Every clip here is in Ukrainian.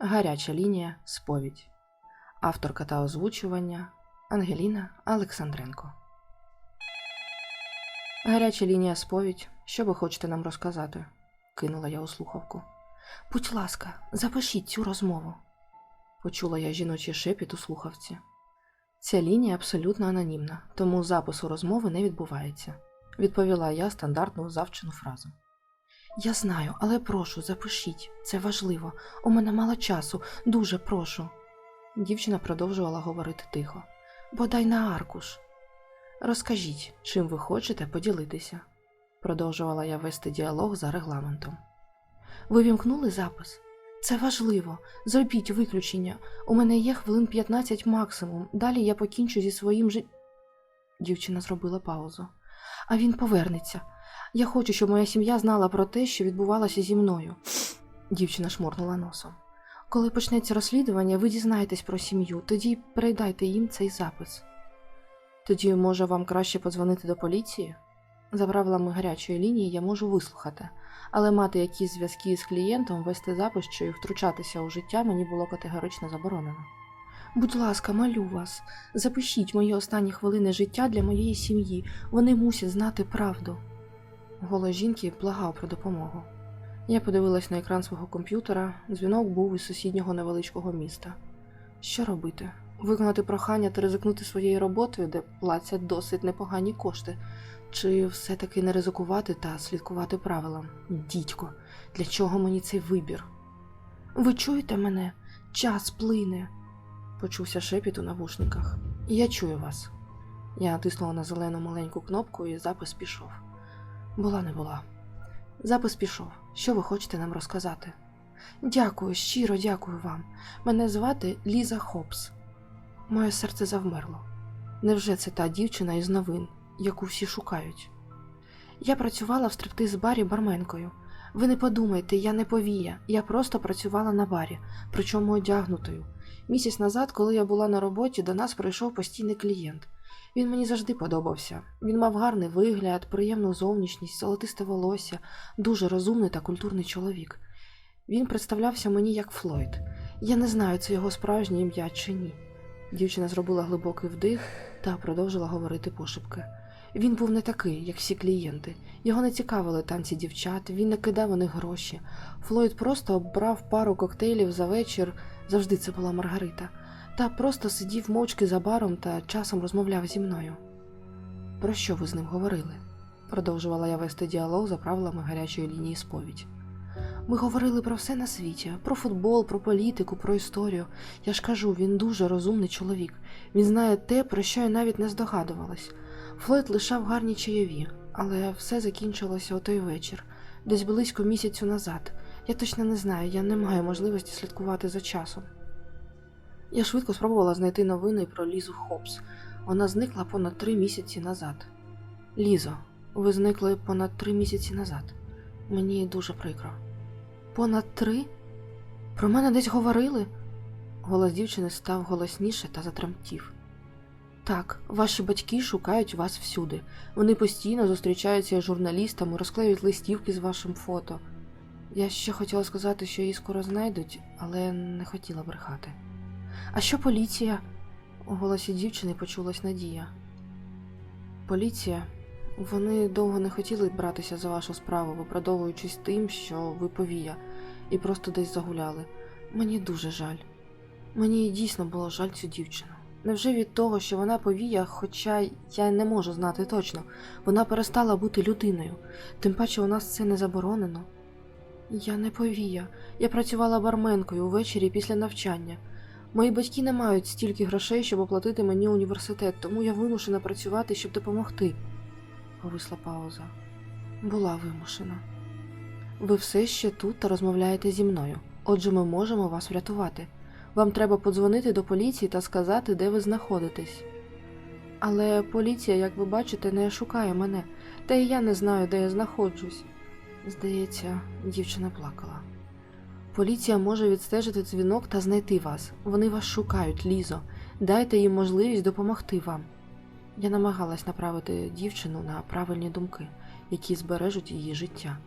Гаряча лінія Сповідь. Авторка та озвучування Ангеліна Олександренко. Гаряча лінія Сповідь. Що ви хочете нам розказати? кинула я у слухавку. Будь ласка, запишіть цю розмову. Почула я жіночий шепіт у слухавці. Ця лінія абсолютно анонімна, тому запису розмови не відбувається, відповіла я стандартну завчену фразу. Я знаю, але прошу, запишіть, це важливо. У мене мало часу, дуже прошу. Дівчина продовжувала говорити тихо. Бодай на аркуш. Розкажіть, чим ви хочете поділитися, продовжувала я вести діалог за регламентом. Ви вімкнули запис? Це важливо. Зробіть виключення. У мене є хвилин 15 максимум. Далі я покінчу зі своїм життям. Дівчина зробила паузу. А він повернеться. Я хочу, щоб моя сім'я знала про те, що відбувалося зі мною. Дівчина шморнула носом. Коли почнеться розслідування, ви дізнаєтесь про сім'ю, тоді передайте їм цей запис. Тоді, може, вам краще подзвонити до поліції? За правилами гарячої лінії я можу вислухати, але мати якісь зв'язки з клієнтом, вести запис чи втручатися у життя мені було категорично заборонено. Будь ласка, молю вас, запишіть мої останні хвилини життя для моєї сім'ї. Вони мусять знати правду. Голос жінки благав про допомогу. Я подивилась на екран свого комп'ютера, дзвінок був із сусіднього невеличкого міста. Що робити? Виконати прохання та ризикнути своєю роботою, де платять досить непогані кошти, чи все-таки не ризикувати та слідкувати правилам? Дідько, для чого мені цей вибір? Ви чуєте мене? Час плине, почувся шепіт у навушниках. Я чую вас. Я натиснула на зелену маленьку кнопку і запис пішов. Була не була. Запис пішов. Що ви хочете нам розказати? Дякую, щиро дякую вам. Мене звати Ліза Хопс. Моє серце завмерло. Невже це та дівчина із новин, яку всі шукають? Я працювала в стриптиз-барі барменкою. Ви не подумайте, я не повія. Я просто працювала на барі, причому одягнутою. Місяць назад, коли я була на роботі, до нас прийшов постійний клієнт. Він мені завжди подобався. Він мав гарний вигляд, приємну зовнішність, золотисте волосся, дуже розумний та культурний чоловік. Він представлявся мені як Флойд. Я не знаю, це його справжнє ім'я чи ні. Дівчина зробила глибокий вдих та продовжила говорити пошепки. Він був не такий, як всі клієнти. Його не цікавили танці дівчат, він не кидав у них гроші. Флойд просто обрав пару коктейлів за вечір, завжди це була Маргарита, та просто сидів мовчки за баром та часом розмовляв зі мною. Про що ви з ним говорили? продовжувала я вести діалог за правилами гарячої лінії сповідь. Ми говорили про все на світі: про футбол, про політику, про історію. Я ж кажу, він дуже розумний чоловік. Він знає те, про що я навіть не здогадувалась. Флойд лишав гарні чайові, але все закінчилося о той вечір, десь близько місяцю назад. Я точно не знаю, я не маю можливості слідкувати за часом. Я швидко спробувала знайти новини про Лізу Хопс. Вона зникла понад три місяці назад. Лізо, ви зникли понад три місяці назад. Мені дуже прикро. Понад три? Про мене десь говорили? Голос дівчини став голосніше та затремтів. Так, ваші батьки шукають вас всюди. Вони постійно зустрічаються з журналістами, розклеюють листівки з вашим фото. Я ще хотіла сказати, що її скоро знайдуть, але не хотіла брехати. А що поліція? У голосі дівчини почулась надія. Поліція. Вони довго не хотіли братися за вашу справу, виправдовуючись тим, що ви повія, і просто десь загуляли. Мені дуже жаль. Мені дійсно було жаль цю дівчину. Невже від того, що вона повія, хоча я не можу знати точно, вона перестала бути людиною, тим паче у нас це не заборонено. Я не повія. Я працювала барменкою увечері після навчання. Мої батьки не мають стільки грошей, щоб оплатити мені університет, тому я вимушена працювати, щоб допомогти. Повисла пауза. Була вимушена. Ви все ще тут та розмовляєте зі мною. Отже, ми можемо вас врятувати. Вам треба подзвонити до поліції та сказати, де ви знаходитесь. Але поліція, як ви бачите, не шукає мене, та і я не знаю, де я знаходжусь. Здається, дівчина плакала. Поліція може відстежити дзвінок та знайти вас. Вони вас шукають, Лізо. Дайте їм можливість допомогти вам. Я намагалась направити дівчину на правильні думки, які збережуть її життя.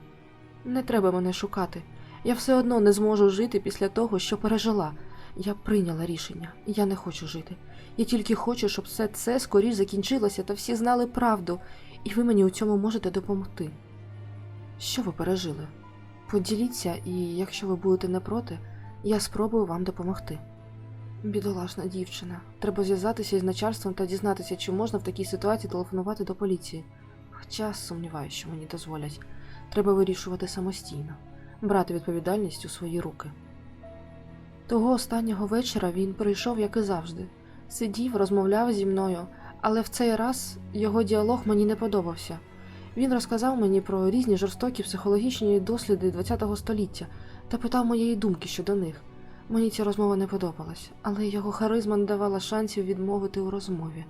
Не треба мене шукати. Я все одно не зможу жити після того, що пережила. Я прийняла рішення, я не хочу жити. Я тільки хочу, щоб все це скоріш закінчилося та всі знали правду, і ви мені у цьому можете допомогти. Що ви пережили? Поділіться, і якщо ви будете не проти, я спробую вам допомогти. Бідолашна дівчина. Треба зв'язатися із начальством та дізнатися, чи можна в такій ситуації телефонувати до поліції. Хоча сумніваюся, що мені дозволять. Треба вирішувати самостійно, брати відповідальність у свої руки. Того останнього вечора він прийшов, як і завжди. Сидів, розмовляв зі мною, але в цей раз його діалог мені не подобався. Він розказав мені про різні жорстокі психологічні досліди ХХ століття та питав моєї думки щодо них. Мені ця розмова не подобалась, але його харизма не давала шансів відмовити у розмові.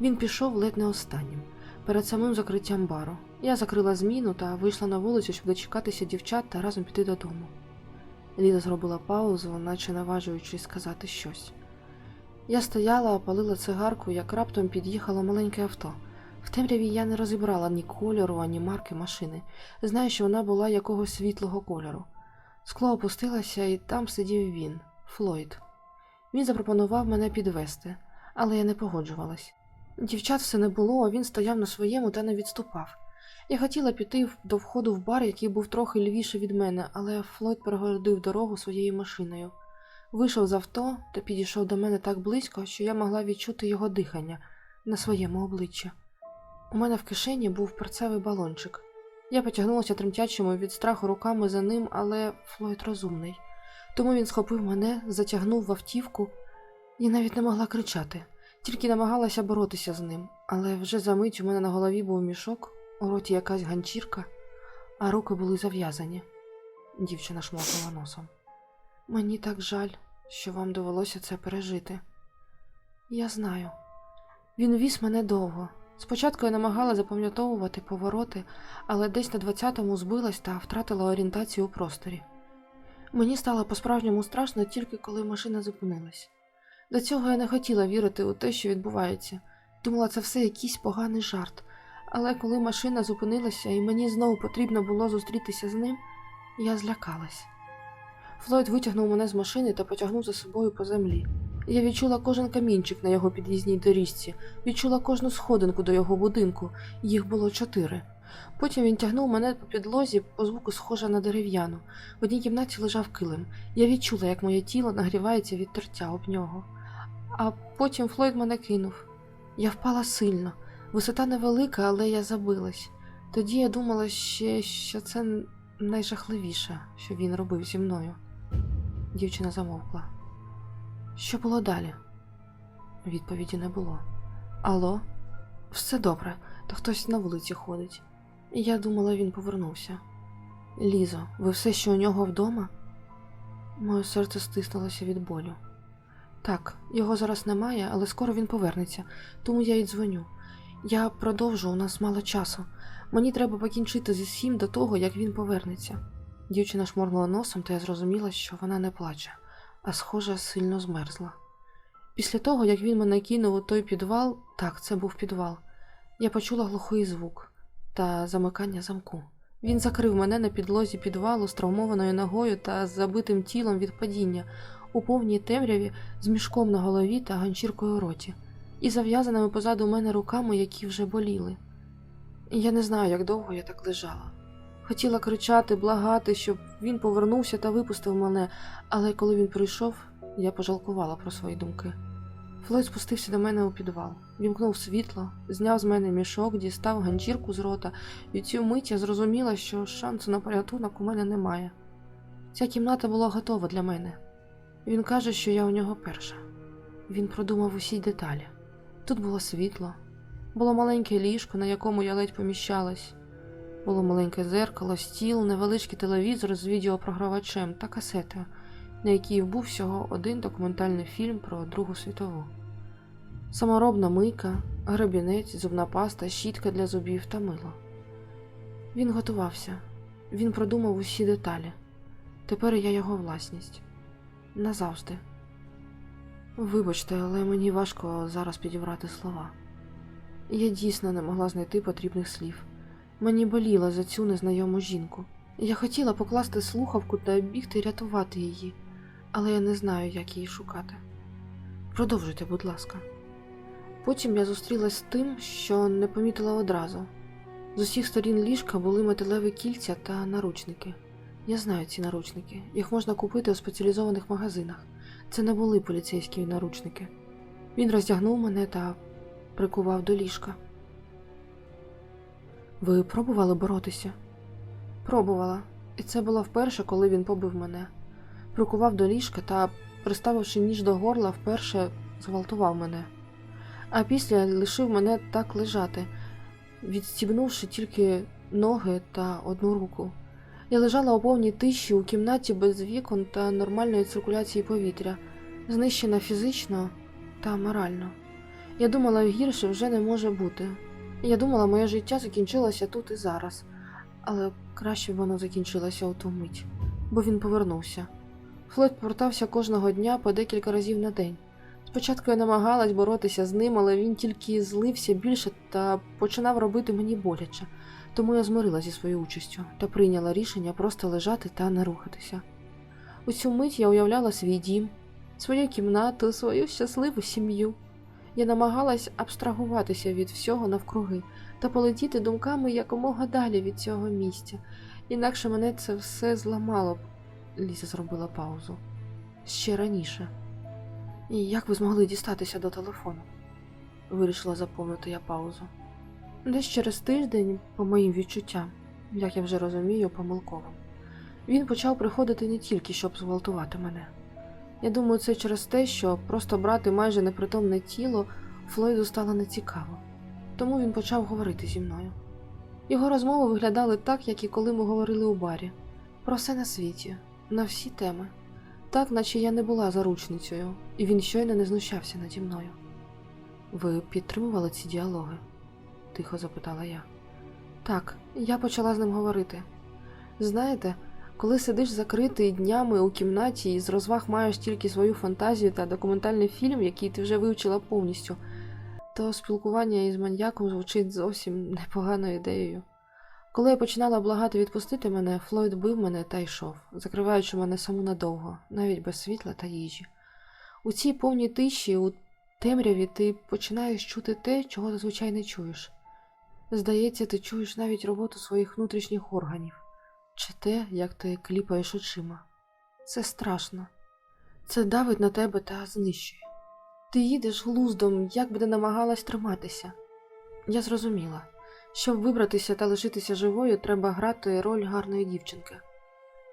Він пішов ледь не останнім, перед самим закриттям бару. Я закрила зміну та вийшла на вулицю, щоб дочекатися дівчат та разом піти додому. Ліда зробила паузу, наче наважуючись сказати щось. Я стояла, палила цигарку, як раптом під'їхало маленьке авто. В темряві я не розібрала ні кольору, ані марки машини. Знаю, що вона була якогось світлого кольору. Скло опустилося, і там сидів він, Флойд. Він запропонував мене підвести, але я не погоджувалась. Дівчат все не було, а він стояв на своєму та не відступав. Я хотіла піти до входу в бар, який був трохи лівіше від мене, але Флойд перегородив дорогу своєю машиною. Вийшов з авто та підійшов до мене так близько, що я могла відчути його дихання на своєму обличчі. У мене в кишені був перцевий балончик. Я потягнулася тремтячими від страху руками за ним, але Флойд розумний. Тому він схопив мене, затягнув в автівку і навіть не могла кричати, тільки намагалася боротися з ним. Але вже за мить у мене на голові був мішок, у роті якась ганчірка, а руки були зав'язані. Дівчина шмокнула носом. Мені так жаль, що вам довелося це пережити. Я знаю. Він віз мене довго. Спочатку я намагала запам'ятовувати повороти, але десь на двадцятому збилась та втратила орієнтацію у просторі. Мені стало по-справжньому страшно тільки коли машина зупинилась. До цього я не хотіла вірити у те, що відбувається. Думала, це все якийсь поганий жарт. Але коли машина зупинилася і мені знову потрібно було зустрітися з ним, я злякалась. Флойд витягнув мене з машини та потягнув за собою по землі. Я відчула кожен камінчик на його під'їзній доріжці, відчула кожну сходинку до його будинку, їх було чотири. Потім він тягнув мене по підлозі, по звуку схожа на дерев'яну. В одній кімнаті лежав килим. Я відчула, як моє тіло нагрівається від тертя об нього. А потім Флойд мене кинув. Я впала сильно. Висота невелика, але я забилась. Тоді я думала ще, що це найжахливіше, що він робив зі мною. Дівчина замовкла. Що було далі? Відповіді не було. Алло, все добре, то хтось на вулиці ходить. Я думала, він повернувся. Лізо, ви все ще у нього вдома? Моє серце стиснулося від болю. Так, його зараз немає, але скоро він повернеться, тому я й дзвоню. Я продовжу, у нас мало часу. Мені треба покінчити зі всім до того, як він повернеться. Дівчина шморгнула носом, та я зрозуміла, що вона не плаче, а схоже, сильно змерзла. Після того, як він мене кинув у той підвал, так, це був підвал, я почула глухий звук та замикання замку. Він закрив мене на підлозі підвалу з травмованою ногою та з забитим тілом від падіння у повній темряві з мішком на голові та ганчіркою у роті, і зав'язаними позаду мене руками, які вже боліли. Я не знаю, як довго я так лежала. Хотіла кричати, благати, щоб він повернувся та випустив мене, але коли він прийшов, я пожалкувала про свої думки. Флойд спустився до мене у підвал, вімкнув світло, зняв з мене мішок, дістав ганчірку з рота, і цю мить я зрозуміла, що шансу на порятунок у мене немає. Ця кімната була готова для мене. Він каже, що я у нього перша. Він продумав усі деталі. Тут було світло, було маленьке ліжко, на якому я ледь поміщалась. Було маленьке зеркало, стіл, невеличкий телевізор з відеопрогравачем та касетою, на якій був всього один документальний фільм про Другу світову. Саморобна мийка, гребінець, зубна паста, щітка для зубів та мило. Він готувався, він продумав усі деталі. Тепер я його власність. Назавжди. Вибачте, але мені важко зараз підібрати слова. Я дійсно не могла знайти потрібних слів. Мені боліло за цю незнайому жінку. Я хотіла покласти слухавку та бігти рятувати її, але я не знаю, як її шукати. Продовжуйте, будь ласка. Потім я зустрілась з тим, що не помітила одразу. З усіх сторін ліжка були металеві кільця та наручники. Я знаю ці наручники. Їх можна купити у спеціалізованих магазинах. Це не були поліцейські наручники. Він роздягнув мене та прикував до ліжка. Ви пробували боротися? Пробувала, і це було вперше, коли він побив мене. Прикував до ліжка та, приставивши ніж до горла, вперше зґвалтував мене. А після лишив мене так лежати, відстібнувши тільки ноги та одну руку. Я лежала у повній тиші у кімнаті без вікон та нормальної циркуляції повітря, знищена фізично та морально. Я думала, гірше вже не може бути. Я думала, моє життя закінчилося тут і зараз, але краще б воно закінчилося у ту мить, бо він повернувся. Флойд повертався кожного дня по декілька разів на день. Спочатку я намагалась боротися з ним, але він тільки злився більше та починав робити мені боляче, тому я змирилася зі своєю участю та прийняла рішення просто лежати та не рухатися. У цю мить я уявляла свій дім, свою кімнату, свою щасливу сім'ю. Я намагалась абстрагуватися від всього навкруги та полетіти думками якомога далі від цього місця, інакше мене це все зламало б. Ліза зробила паузу. Ще раніше. І як ви змогли дістатися до телефону? Вирішила заповнити я паузу. Десь через тиждень, по моїм відчуттям, як я вже розумію, помилково. Він почав приходити не тільки, щоб зґвалтувати мене. Я думаю, це через те, що просто брати майже непритомне тіло Флойду стало нецікаво. Тому він почав говорити зі мною. Його розмови виглядали так, як і коли ми говорили у барі, про все на світі, на всі теми, так, наче я не була заручницею, і він щойно не знущався наді мною. Ви підтримували ці діалоги? тихо запитала я. Так, я почала з ним говорити. Знаєте, коли сидиш закритий днями у кімнаті і з розваг маєш тільки свою фантазію та документальний фільм, який ти вже вивчила повністю, то спілкування із маньяком звучить зовсім непоганою ідеєю. Коли я починала благати відпустити мене, Флойд бив мене та йшов, закриваючи мене саму надовго, навіть без світла та їжі. У цій повній тиші, у темряві ти починаєш чути те, чого зазвичай не чуєш. Здається, ти чуєш навіть роботу своїх внутрішніх органів чи те, як ти кліпаєш очима. Це страшно. Це давить на тебе та знищує. Ти їдеш глуздом, як би не намагалась триматися. Я зрозуміла, щоб вибратися та лишитися живою, треба грати роль гарної дівчинки.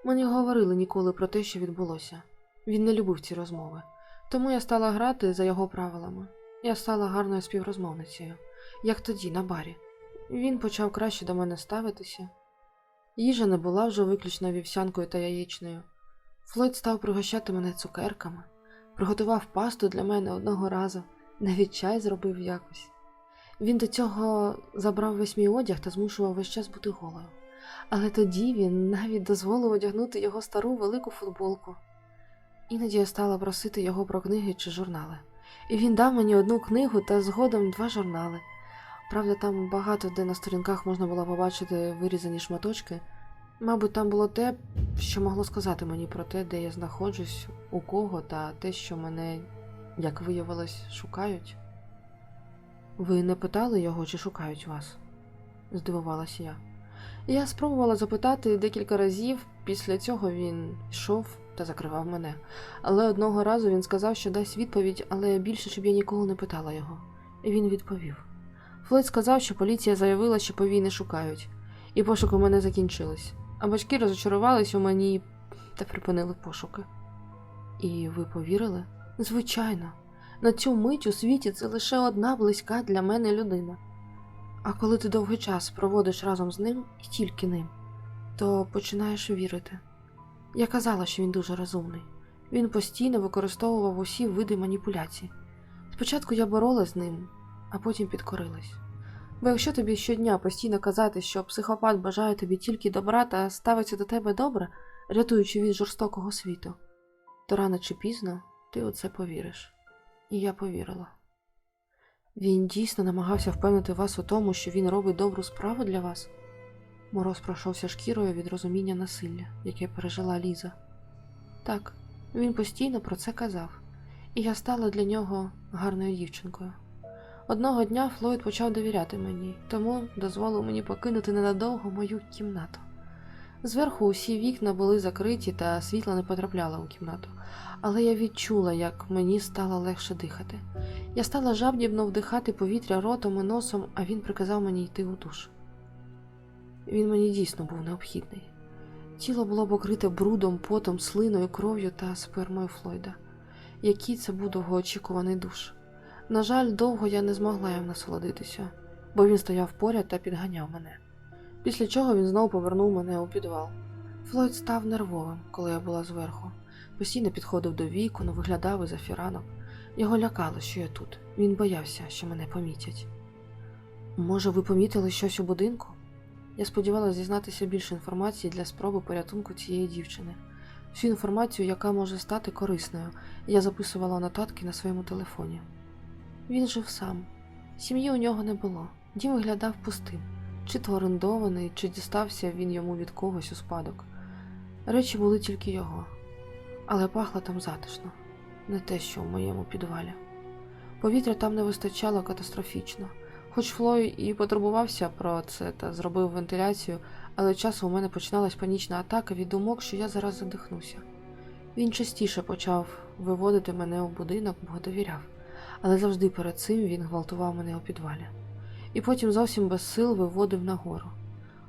Ми не говорили ніколи про те, що відбулося. Він не любив ці розмови. Тому я стала грати за його правилами. Я стала гарною співрозмовницею, як тоді, на барі. Він почав краще до мене ставитися. Їжа не була вже виключно вівсянкою та яєчною. Флойд став пригощати мене цукерками, приготував пасту для мене одного разу, навіть чай зробив якось. Він до цього забрав весь мій одяг та змушував весь час бути голою. Але тоді він навіть дозволив одягнути його стару велику футболку. Іноді я стала просити його про книги чи журнали, і він дав мені одну книгу та згодом два журнали. Правда, там багато де на сторінках можна було побачити вирізані шматочки. Мабуть, там було те, що могло сказати мені про те, де я знаходжусь, у кого, та те, що мене, як виявилось, шукають. Ви не питали його, чи шукають вас? здивувалася я. Я спробувала запитати декілька разів, після цього він йшов та закривав мене. Але одного разу він сказав, що дасть відповідь, але більше, щоб я ніколи не питала його. І він відповів. Флойд сказав, що поліція заявила, що повій не шукають, і пошуки в мене закінчились. А батьки розочарувались у мені та припинили пошуки. І ви повірили? Звичайно, на цю мить у світі це лише одна близька для мене людина. А коли ти довгий час проводиш разом з ним і тільки ним, то починаєш вірити. Я казала, що він дуже розумний. Він постійно використовував усі види маніпуляцій. Спочатку я боролась з ним, а потім підкорилась. Бо якщо тобі щодня постійно казати, що психопат бажає тобі тільки добра та ставиться до тебе добре, рятуючи від жорстокого світу, то рано чи пізно ти у це повіриш. І я повірила. Він дійсно намагався впевнити вас у тому, що він робить добру справу для вас? Мороз пройшовся шкірою від розуміння насилля, яке пережила Ліза. Так, він постійно про це казав, і я стала для нього гарною дівчинкою. Одного дня Флойд почав довіряти мені, тому дозволив мені покинути ненадовго мою кімнату. Зверху усі вікна були закриті та світло не потрапляло у кімнату, але я відчула, як мені стало легше дихати. Я стала жадібно вдихати повітря ротом і носом, а він приказав мені йти у душ. Він мені дійсно був необхідний. Тіло було покрите брудом, потом, слиною, кров'ю та спермою Флойда. Який це був довгоочікуваний душ. На жаль, довго я не змогла їм насолодитися, бо він стояв поряд та підганяв мене. Після чого він знову повернув мене у підвал. Флойд став нервовим, коли я була зверху. Постійно підходив до вікон, виглядав із ранок. Його лякало, що я тут. Він боявся, що мене помітять. Може, ви помітили щось у будинку? Я сподівалася дізнатися більше інформації для спроби порятунку цієї дівчини. Всю інформацію, яка може стати корисною, я записувала нотатки на своєму телефоні. Він жив сам. Сім'ї у нього не було. Дім виглядав пустим, чи то орендований, чи дістався він йому від когось у спадок. Речі були тільки його, але пахло там затишно, не те, що в моєму підвалі. Повітря там не вистачало катастрофічно. Хоч Флой і потурбувався про це та зробив вентиляцію, але часом у мене починалась панічна атака від думок, що я зараз задихнуся. Він частіше почав виводити мене у будинок, бо довіряв, але завжди перед цим він гвалтував мене у підвалі. І потім зовсім без сил виводив нагору.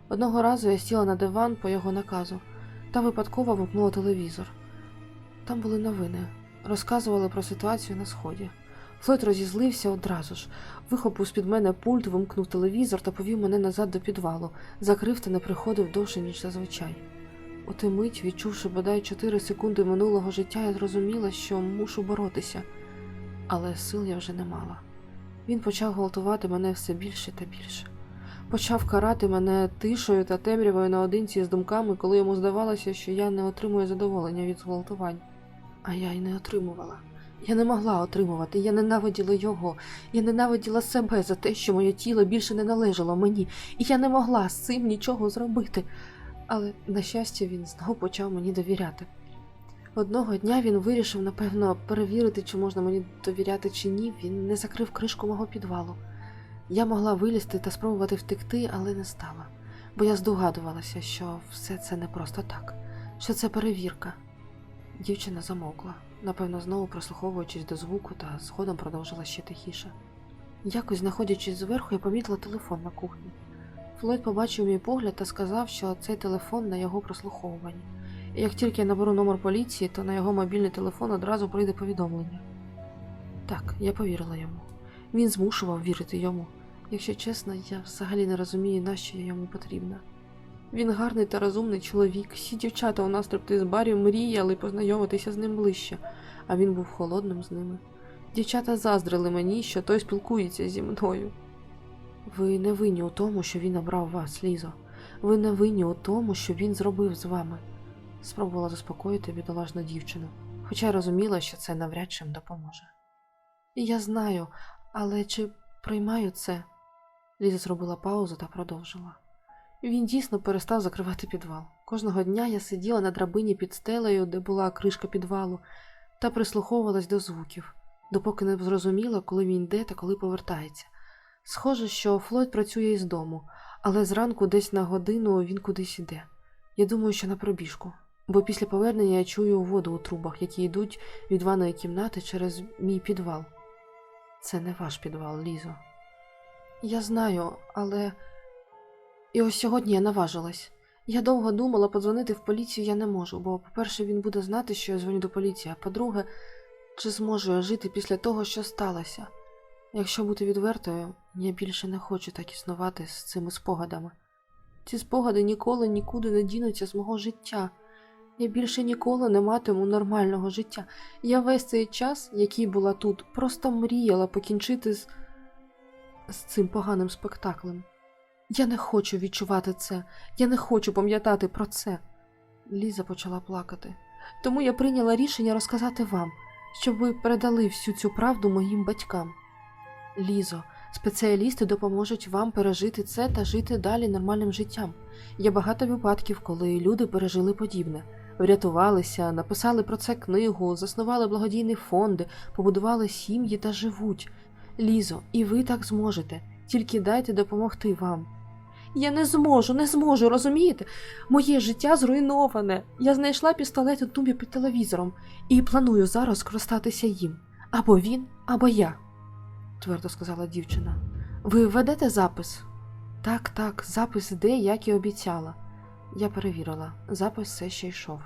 Одного разу я сіла на диван по його наказу та випадково вимкнула телевізор. Там були новини, розказували про ситуацію на сході. Флойд розізлився одразу ж, вихопив з-під мене пульт, вимкнув телевізор та повів мене назад до підвалу, закрив та не приходив довше, ніж зазвичай. У ту мить, відчувши бодай чотири секунди минулого життя, я зрозуміла, що мушу боротися, але сил я вже не мала. Він почав гвалтувати мене все більше та більше. Почав карати мене тишою та темрявою наодинці з думками, коли йому здавалося, що я не отримую задоволення від зґвалтувань. А я й не отримувала. Я не могла отримувати, я ненавиділа його, я ненавиділа себе за те, що моє тіло більше не належало мені, і я не могла з цим нічого зробити. Але, на щастя, він знову почав мені довіряти. Одного дня він вирішив, напевно, перевірити, чи можна мені довіряти чи ні, він не закрив кришку мого підвалу. Я могла вилізти та спробувати втекти, але не стала, бо я здогадувалася, що все це не просто так, що це перевірка. Дівчина замовкла, напевно, знову прислуховуючись до звуку та згодом продовжила ще тихіше. Якось, знаходячись зверху, я помітила телефон на кухні. Флойд побачив мій погляд та сказав, що цей телефон на його прослуховуванні. Як тільки я наберу номер поліції, то на його мобільний телефон одразу прийде повідомлення. Так, я повірила йому. Він змушував вірити йому. Якщо чесно, я взагалі не розумію, нащо я йому потрібна. Він гарний та розумний чоловік. Всі дівчата у нас з барі мріяли познайомитися з ним ближче, а він був холодним з ними. Дівчата заздрили мені, що той спілкується зі мною. Ви не винні у тому, що він обрав вас, Лізо. Ви не винні у тому, що він зробив з вами. Спробувала заспокоїти бідолажну дівчину, хоча й розуміла, що це навряд чи їм допоможе. Я знаю, але чи приймаю це? Ліза зробила паузу та продовжила. Він дійсно перестав закривати підвал. Кожного дня я сиділа на драбині під стелею, де була кришка підвалу, та прислуховувалась до звуків, допоки не зрозуміла, коли він йде та коли повертається. Схоже, що Флойд працює із дому, але зранку десь на годину він кудись іде. Я думаю, що на пробіжку, бо після повернення я чую воду у трубах, які йдуть від ванної кімнати через мій підвал. Це не ваш підвал, Лізо. Я знаю, але. І ось сьогодні я наважилась. Я довго думала, подзвонити в поліцію я не можу, бо, по-перше, він буде знати, що я дзвоню до поліції, а по-друге, чи зможу я жити після того, що сталося. Якщо бути відвертою, я більше не хочу так існувати з цими спогадами. Ці спогади ніколи нікуди не дінуться з мого життя. Я більше ніколи не матиму нормального життя. Я весь цей час, який була тут, просто мріяла покінчити з, з цим поганим спектаклем. Я не хочу відчувати це, я не хочу пам'ятати про це. Ліза почала плакати. Тому я прийняла рішення розказати вам, щоб ви передали всю цю правду моїм батькам. Лізо, Спеціалісти допоможуть вам пережити це та жити далі нормальним життям. Є багато випадків, коли люди пережили подібне, врятувалися, написали про це книгу, заснували благодійні фонди, побудували сім'ї та живуть. Лізо, і ви так зможете, тільки дайте допомогти вам. Я не зможу, не зможу, розумієте? Моє життя зруйноване. Я знайшла пістолет у тумбі під телевізором і планую зараз скористатися їм. Або він, або я, твердо сказала дівчина. Ви ведете запис? Так, так, запис іде, як і обіцяла. Я перевірила, запис все ще йшов.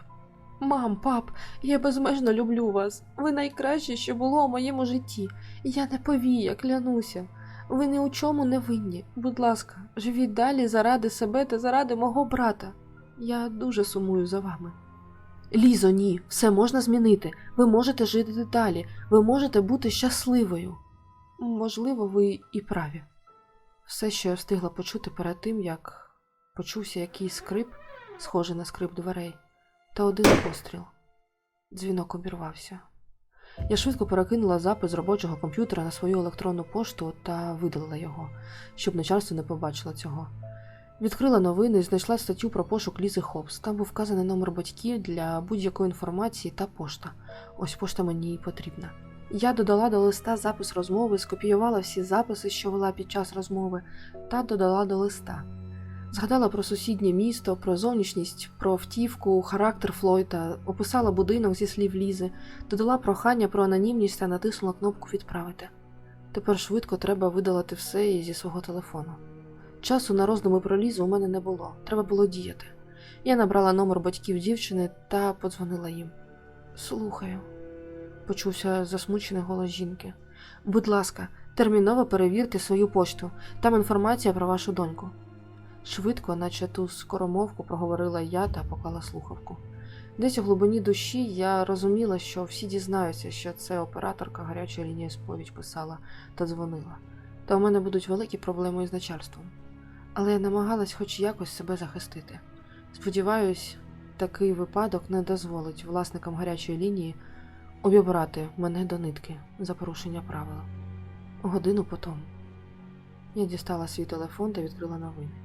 Мам, пап, я безмежно люблю вас. Ви найкраще, що було у моєму житті. Я не повія, клянуся. Ви ні у чому не винні. Будь ласка, живіть далі заради себе та заради мого брата. Я дуже сумую за вами. Лізо, ні, все можна змінити. Ви можете жити далі, ви можете бути щасливою. Можливо, ви і праві. Все, що я встигла почути перед тим, як почувся якийсь скрип, схожий на скрип дверей, та один постріл. Дзвінок обірвався. Я швидко перекинула запис з робочого комп'ютера на свою електронну пошту та видалила його, щоб начальство не побачило цього. Відкрила новини і знайшла статтю про пошук Лізи Хопс. Там був вказаний номер батьків для будь-якої інформації та пошта. Ось пошта мені і потрібна. Я додала до листа запис розмови, скопіювала всі записи, що вела під час розмови, та додала до листа. Згадала про сусіднє місто, про зовнішність, про втівку, характер Флойта, описала будинок зі слів Лізи, додала прохання про анонімність та натиснула кнопку Відправити. Тепер швидко треба видалити все зі свого телефону. Часу на роздуми про Лізу у мене не було, треба було діяти. Я набрала номер батьків дівчини та подзвонила їм. Слухаю, почувся засмучений голос жінки. Будь ласка, терміново перевірте свою пошту. Там інформація про вашу доньку. Швидко, наче ту скоромовку, проговорила я та поклала слухавку. Десь у глибині душі я розуміла, що всі дізнаються, що це операторка гарячої лінії сповідь писала та дзвонила. Та у мене будуть великі проблеми із начальством. Але я намагалась хоч якось себе захистити. Сподіваюсь, такий випадок не дозволить власникам гарячої лінії обібрати мене до нитки за порушення правил. Годину потім я дістала свій телефон та відкрила новини.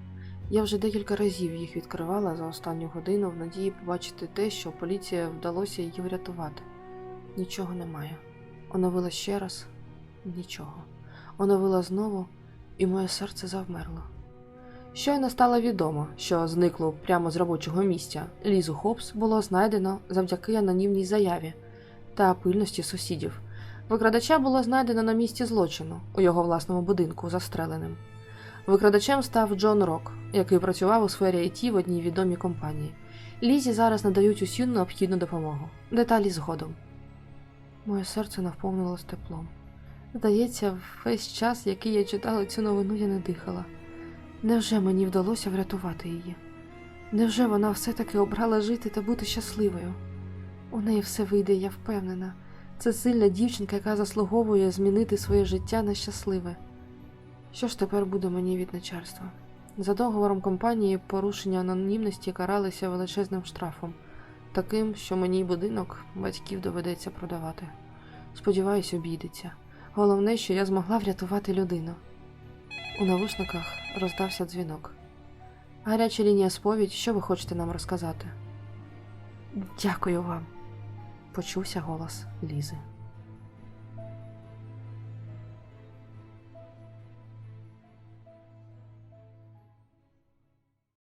Я вже декілька разів їх відкривала за останню годину в надії побачити те, що поліція вдалося її врятувати. Нічого немає. Оновила ще раз нічого. Оновила знову, і моє серце завмерло. Щойно стало відомо, що зникло прямо з робочого місця Лізу Хопс було знайдено завдяки анонімній заяві та пильності сусідів. Викрадача було знайдено на місці злочину у його власному будинку застреленим. Викрадачем став Джон Рок, який працював у сфері IT в одній відомій компанії. Лізі зараз надають усю необхідну допомогу. Деталі згодом. Моє серце наповнилось теплом. Здається, весь час, який я читала цю новину, я не дихала. Невже мені вдалося врятувати її? Невже вона все-таки обрала жити та бути щасливою? У неї все вийде, я впевнена. Це сильна дівчинка, яка заслуговує змінити своє життя на щасливе. Що ж тепер буде мені від начальства? За договором компанії порушення анонімності каралися величезним штрафом, таким, що мені будинок батьків доведеться продавати. Сподіваюсь, обійдеться. Головне, що я змогла врятувати людину. У навушниках роздався дзвінок. Гаряча лінія сповідь, що ви хочете нам розказати? Дякую вам, почувся голос Лізи.